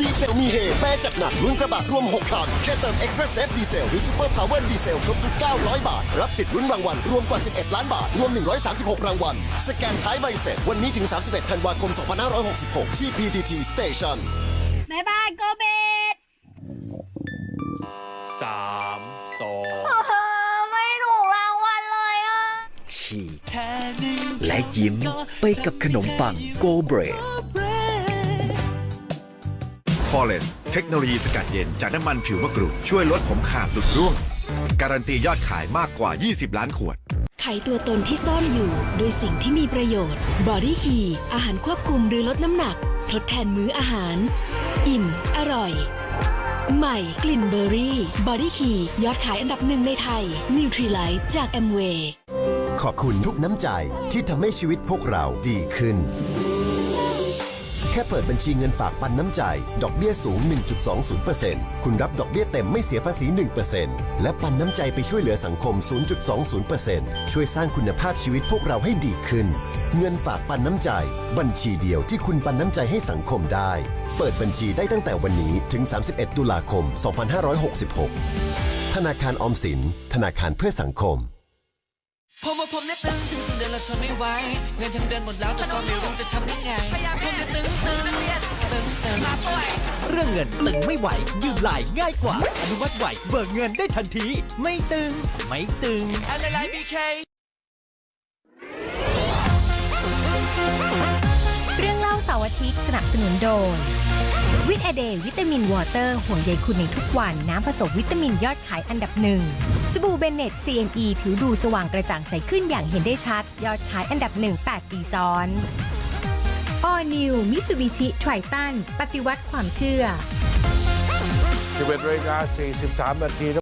ดีเซลมีเฮแม่จัดหนักลุ้นกระบะรวม 6 คัน แค่เติม Express Safe Diesel หรือ Super Power Diesel ครบทุก 900 บาท รับสิทธิ์ลุ้นรางวัล รวมกว่า 11 ล้านบาท รวม 136 รางวัล สแกนท้ายใบเสร็จ วันนี้ถึง 31 ธันวาคม 2566 ที่ PTT Station บายบายโกเบตสามสองไม่ถูกรางวัลเลยอะ ฉีกและยิ้มไปกับขนมปังโกเบรด Forest เทคโนโลยีสกัดเย็นจากน้ำมันผิวมะกรูดช่วยลดผมขาดหลุดร่วง การันตียอดขายมากกว่า 20 ล้านขวด ไขตัวตนที่ซ่อนอยู่โดยสิ่งที่มีประโยชน์ บอดี้คีอาหารควบคุมหรือลดน้ำหนัก ทดแทนมื้ออาหาร อิ่ม อร่อย ใหม่กลิ่นเบอร์รี่ บอดี้คียอดขายอันดับหนึ่งในไทยนิวทรีไลท์จากแอมเวย์ขอบคุณทุกน้ำใจที่ทำให้ชีวิตพวกเราดีขึ้นแค่เปิดบัญชีเงินฝากปันน้ำใจ ดอกเบี้ยสูง 1.20%คุณรับดอกเบี้ยเต็มไม่เสียภาษี 1%และปันน้ำใจไปช่วยเหลือสังคม 0.20%ช่วยสร้างคุณภาพชีวิตพวกเราให้ดีขึ้น เงินฝากปันน้ำใจ บัญชีเดียวที่คุณปันน้ำใจให้สังคมได้ เปิดบัญชีได้ตั้งแต่วันนี้ถึง 31 ตุลาคม 2566 ธนาคารออมสิน ธนาคารเพื่อสังคม ผมว่าผมเนี่ยตึงถึงสุดเดือนแล้วทนไม่ไหวเงินทั้งเดือนหมดแล้วแต่ก็ไม่รู้จะทำยังไงผมเนี่ยตึงตึงตึงตึงเรื่องเงินตึงไม่ไหวยืมไหลง่ายกว่า อนุมัติไหวเบิกเงินได้ทันที ไม่ตึง ไม่ตึงอะไรบีเคเรื่องเล่าเสาร์อาทิตย์สนับสนุนโดยวิตเอเดย์วิตามินวอเตอร์ห่วงใยคุณในทุกวันน้ำผสมวิตามินยอดขายอันดับหนึ่งส บู่เบนเน็ต CME ผิวดูสว่างกระจ่างใสขึ้นอย่างเห็นได้ชัด ยอดขายอันดับหนึ่ง8ปีซ้อน All New Mitsubishi Triton ปฏิวัติความเชื่อ 11นาฬิกา43นาที